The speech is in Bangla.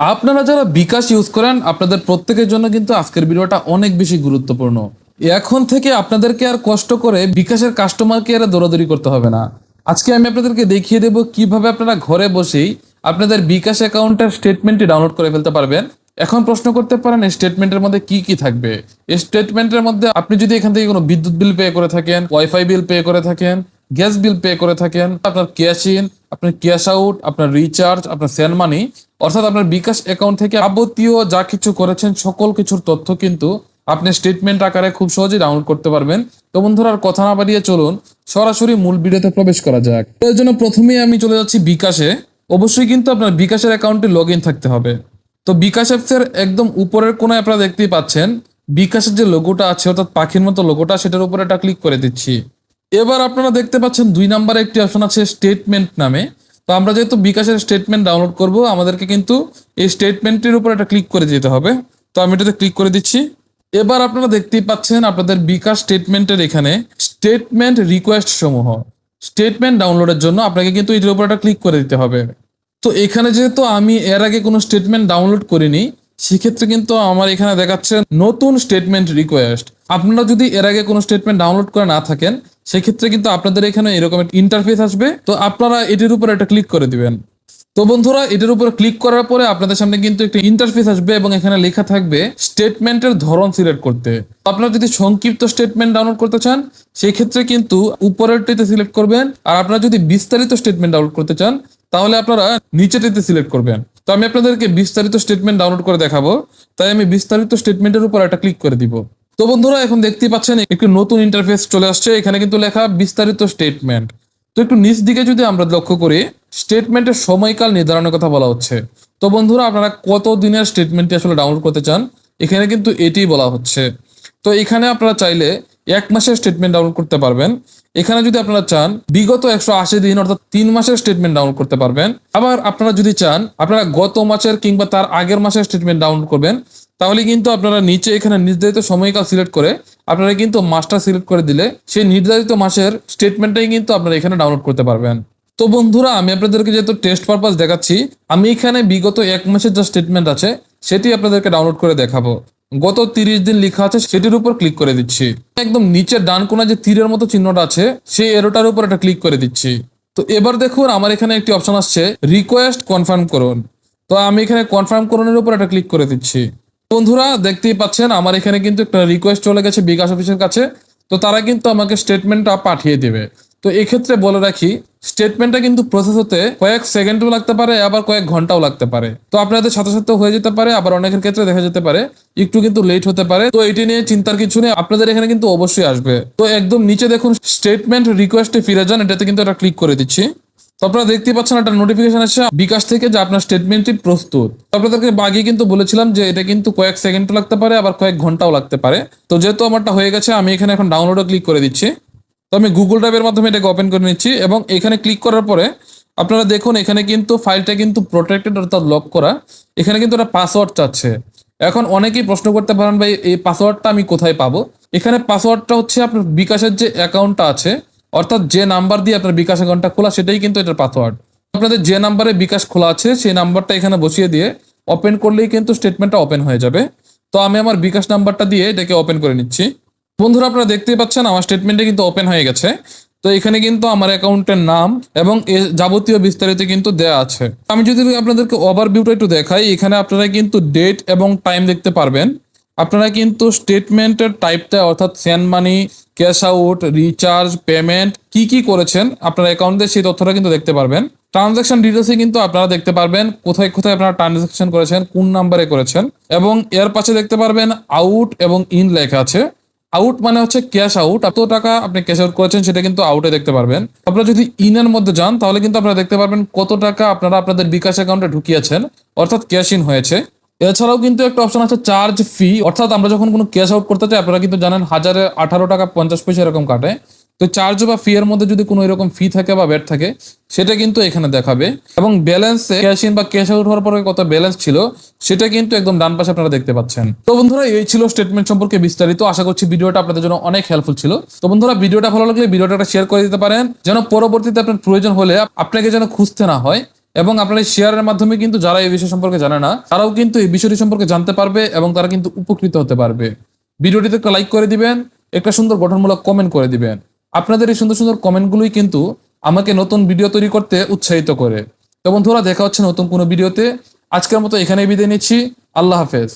আপনারা যারা বিকাশ ইউজ করেন, আপনাদের প্রত্যেকের জন্য কিন্তু আজকের ভিডিওটা অনেক বেশি গুরুত্বপূর্ণ। এখন থেকে আপনাদেরকে আর কষ্ট করে বিকাশের কাস্টমার কেয়ারে দৌড়াদৌড়ি করতে হবে না। আজকে আমি আপনাদেরকে দেখিয়ে দেব কীভাবে আপনারা ঘরে বসেই আপনাদের বিকাশ অ্যাকাউন্টের স্টেটমেন্টটি ডাউনলোড করে ফেলতে পারবেন। এখন প্রশ্ন করতে পারেন স্টেটমেন্টের মধ্যে কি কি থাকবে? স্টেটমেন্টের মধ্যে আপনি যদি এখান থেকে কোনো বিদ্যুৎ বিল পে করে থাকেন ওয়াইফাই বিল পে করে থাকেন গ্যাস বিল পে করে থাকেন, আপনার ক্যাশ ইন, আপনার ক্যাশ আউট, আপনার রিচার্জ, আপনার সেন্ড মানি, অর্থাৎ আপনার বিকাশ অ্যাকাউন্ট থেকে যাবতীয় যা কিছু করেছেন, সকল কিছুর তথ্য কিন্তু আপনি স্টেটমেন্ট আকারে খুব সহজেই ডাউনলোড করতে পারবেন। তো বন্ধুরা, আর কথা না বাড়িয়ে চলুন, সরাসরি মূল ভিডিওতে প্রবেশ করা যাক। তো এর জন্য প্রথমেই আমি চলে যাচ্ছি বিকাশে। অবশ্যই কিন্তু আপনার বিকাশের অ্যাকাউন্টে লগ থাকতে হবে। তো বিকাশ অ্যাপসের একদম উপরের কোনায় আপনারা দেখতেই পাচ্ছেন, বিকাশের যে লোগোটা আছে, অর্থাৎ পাখির মতো লোগোটা সেটার উপরে একটা ক্লিক করে দিচ্ছি। এবার আপনারা দেখতে পাচ্ছেন দুই নাম্বারে একটি অপশন আছে স্টেটমেন্ট নামে। তো আমরা যেহেতু বিকাশের স্টেটমেন্ট ডাউনলোড করব, আমাদেরকে কিন্তু এই স্টেটমেন্টের উপর একটা ক্লিক করে দিতে হবে। তো আমি এটাতে ক্লিক করে দিচ্ছি। এবার আপনারা দেখতেই পাচ্ছেন আপনাদের বিকাশ স্টেটমেন্টের এখানে স্টেটমেন্ট রিকোয়েস্ট সমূহ। স্টেটমেন্ট ডাউনলোডের জন্য আপনাকে কিন্তু এটার উপর একটা ক্লিক করে দিতে হবে। তো এখানে যেহেতু আমি এর আগে কোনো স্টেটমেন্ট ডাউনলোড করিনি, সেক্ষেত্রে কিন্তু আমার এখানে দেখাচ্ছে নতুন স্টেটমেন্ট রিকোয়েস্ট আপনারা যদি এর আগে কোনো স্টেটমেন্ট ডাউনলোড করে না থাকেন, সেক্ষেত্রে কিন্তু আপনাদের এখানে এরকম ইন্টারফেস আসবে। তো আপনারা এটির উপর একটা ক্লিক করে দিবেন। তো বন্ধুরা, এটার উপর ক্লিক করার পরে আপনাদের সামনে কিন্তু একটা ইন্টারফেস আসবে এবং এখানে লেখা থাকবে স্টেটমেন্টের ধরন সিলেক্ট করতে। আপনারা যদি সংক্ষিপ্ত স্টেটমেন্ট ডাউনলোড করতে চান সেই ক্ষেত্রে কিন্তু উপরেরটিতে সিলেক্ট করবেন। আর আপনারা যদি বিস্তারিত স্টেটমেন্ট ডাউনলোড করতে চান, তাহলে আপনারা নিচেটিতে সিলেক্ট করবেন। তো আমি আপনাদেরকে বিস্তারিত স্টেটমেন্ট ডাউনলোড করে দেখাবো। তাই আমি বিস্তারিত স্টেটমেন্টের উপর একটা ক্লিক করে দিব। তো বন্ধুরা, এখন দেখতে পাচ্ছেন একটি নতুন ইন্টারফেস চলে আসছে। এখানে কিন্তু লেখা বিস্তারিত স্টেটমেন্ট তো একটু নিচ দিকে যদি আমরা লক্ষ্য করি স্টেটমেন্টের সময়কাল নির্ধারণের কথা বলা হচ্ছে। তো বন্ধুরা, আপনারা কত দিনের স্টেটমেন্টটি আসলে ডাউনলোড করতে চান, এখানে কিন্তু এটিই বলা হচ্ছে। তো এখানে আপনারা চাইলে এক মাসের স্টেটমেন্ট ডাউনলোড করতে পারবেন। এখানে যদি আপনারা চান, বিগত একশো আশি দিন, অর্থাৎ তিন মাসের স্টেটমেন্ট ডাউনলোড করতে পারবেন। আবার আপনারা যদি চান, আপনারা গত মাসের কিংবা তার আগের মাসের স্টেটমেন্ট ডাউনলোড করবেন। তাহলে কিন্তু আপনারা নিচে এখানে নির্ধারিত সময়কাল সিলেক্ট করে আপনারা কিন্তু মাসটা সিলেক্ট করে দিলে সেই নির্ধারিত মাসের স্টেটমেন্টটাই কিন্তু আপনারা এখানে ডাউনলোড করতে পারবেন। তো বন্ধুরা, আমি আপনাদেরকে যেহেতু টেস্ট পারপাস দেখাচ্ছি, আমি এখানে বিগত এক মাসের যা স্টেটমেন্ট আছে, সেটি আপনাদেরকে ডাউনলোড করে দেখাবো। গত তিরিশ দিন লেখা আছে, সেটির উপর ক্লিক করে দিচ্ছি। একদম নিচের ডান কোনা যে তীরের মতো চিহ্নটা আছে, সেই এরোটার উপর একটা ক্লিক করে দিচ্ছি। তো এবার দেখুন, আমার এখানে একটি অপশন আসছে রিকোয়েস্ট কনফার্ম করুন। তো আমি এখানে কনফার্ম করুনের উপর একটা ক্লিক করে দিচ্ছি। বন্ধুরা, দেখতেই পাচ্ছেন, আমার এখানে কিন্তু একটা রিকোয়েস্ট চলে গেছে বিকাশ অফিসের কাছে। তো তারা কিন্তু আমাকে স্টেটমেন্টটা পাঠিয়ে দেবে। তো এক্ষেত্রে বলে রাখি স্টেটমেন্টটা কিন্তু প্রসেস হতে কয়েক সেকেন্ডও লাগতে পারে, আবার কয়েক ঘন্টাও লাগতে পারে। তো আপনাদের সাথে সাথে হয়ে যেতে পারে, আবার অনেকের ক্ষেত্রে দেখা যেতে পারে, একটু কিন্তু লেট হতে পারে। তো এটি নিয়ে চিন্তার কিছু নেই, আপনাদের এখানে কিন্তু অবশ্যই আসবে। তো একদম নিচে দেখুন স্টেটমেন্ট রিকোয়েস্টে ফিরে যান, এটাতে কিন্তু একটা ক্লিক করে দিচ্ছি। তো আপনারা দেখতে পাচ্ছেন একটা নোটিফিকেশন আসছে বিকাশ থেকে যে আপনার স্টেটমেন্টটি প্রস্তুত। আপনাদেরকে বাগিয়ে কিন্তু বলেছিলাম যে এটা কিন্তু কয়েক সেকেন্ডও লাগতে পারে, আবার কয়েক ঘন্টাও লাগতে পারে। তো যেহেতু আমারটা হয়ে গেছে, আমি এখানে এখন ডাউনলোডে ক্লিক করে দিচ্ছি। তো আমি গুগল ড্রাইভের মাধ্যমে এটাকে ওপেন করে নিচ্ছি এবং এখানে ক্লিক করার পরে আপনারা দেখুন, এখানে কিন্তু ফাইলটা কিন্তু প্রোটেক্টেড অর্থাৎ লক করা। এখানে কিন্তু একটা পাসওয়ার্ড চাচ্ছে। এখন অনেকেই প্রশ্ন করতে পারেন, ভাই, এই পাসওয়ার্ডটা আমি কোথায় পাবো? এখানে পাসওয়ার্ডটা হচ্ছে আপনার বিকাশের যে অ্যাকাউন্টটা আছে অর্থাৎ যে নাম্বার দিয়ে আপনার বিকাশ অ্যাকাউন্টটা খোলা, সেটাই কিন্তু এটার পাসওয়ার্ড আপনাদের যে নাম্বারে বিকাশ খোলা আছে, সেই নাম্বারটা এখানে বসিয়ে দিয়ে ওপেন করলেই কিন্তু স্টেটমেন্টটা ওপেন হয়ে যাবে। তো আমি আমার বিকাশ নাম্বারটা দিয়ে এটাকে ওপেন করে নিচ্ছি। বন্ধুরা, আপনারা দেখতেই পাচ্ছেন আমার স্টেটমেন্টে কিন্তু ওপেন হয়ে গেছে। তো এখানে কিন্তু আমার অ্যাকাউন্টের নাম এবং যাবতীয় বিস্তারিত কিন্তু দেয়া আছে। আমি যদি আপনাদেরকে ওভারভিউটা একটু দেখাই, এখানে আপনারা কিন্তু ডেট এবং টাইম দেখতে পারবেন। আপনারা কিন্তু স্টেটমেন্টের টাইপটা অর্থাৎ send money, cash out, recharge, payment কি কি করেছেন আপনার অ্যাকাউন্টে সেই তথ্যটা কিন্তু দেখতে পারবেন। ট্রানজাকশন ডিটেলসে কিন্তু আপনারা দেখতে পারবেন কোথায় কোথায় আপনারা ট্রানজাকশন করেছেন, কোন নাম্বারে করেছেন এবং এর পাশে দেখতে পারবেন আউট এবং ইন লেখা আছে। আউট মানে হচ্ছে ক্যাশ আউট। এত টাকা আপনি ক্যাশ আউট করেছেন সেটা কিন্তু আউটে দেখতে পারবেন। আপনারা যদি ইনের মধ্যে যান তাহলে কিন্তু আপনারা দেখতে পারবেন কত টাকা আপনারা আপনাদের বিকাশ অ্যাকাউন্টে ঢুকিয়েছেন। অর্থাৎ ক্যাশ ইন হয়েছে। এছাড়াও কিন্তু একটা অপশন আছে চার্জ ফি অর্থাৎ আমরা যখন কোনো ক্যাশ আউট করতে চাই, আপনারা কিন্তু জানেন হাজারে আঠারো টাকা পঞ্চাশ পয়সা এরকম কাটে। তো চার্জ বা ফি এর মধ্যে যদি কোনো এরকম ফি থাকে বা ব্যাট থাকে, সেটা কিন্তু এখানে দেখাবে। এবং ব্যালেন্সে ক্যাশ ইন বা ক্যাশ আউট হওয়ার পরে কত ব্যালেন্স ছিল, সেটা কিন্তু একদম ডান পাশে আপনারা দেখতে পাচ্ছেন। তো বন্ধুরা, এই ছিল স্টেটমেন্ট সম্পর্কে বিস্তারিত। আশা করছি ভিডিওটা আপনাদের জন্য অনেক হেল্পফুল ছিল। তো বন্ধুরা, ভিডিওটা ভালো লাগলে ভিডিওটা শেয়ার করে দিতে পারেন। যেন পরবর্তীতে আপনার প্রয়োজন হলে আপনাকে যেন খুঁজতে না হয়। এবং আপনার এই শেয়ারের মাধ্যমে কিন্তু যারা এই বিষয় সম্পর্কে জানে না, তারাও কিন্তু এই বিষয়টি সম্পর্কে জানতে পারবে এবং তারা কিন্তু উপকৃত হতে পারবে। ভিডিওটিতে একটা লাইক করে দিবেন, একটা সুন্দর গঠনমূলক কমেন্ট করে দিবেন। আপনাদের এই সুন্দর সুন্দর কমেন্টগুলোই কিন্তু আমাকে নতুন ভিডিও তৈরি করতে উৎসাহিত করে। তো বন্ধুরা, দেখা হচ্ছে নতুন কোনো ভিডিওতে আজকের মতো এখানেই বিদায় নিচ্ছি। আল্লাহ হাফেজ।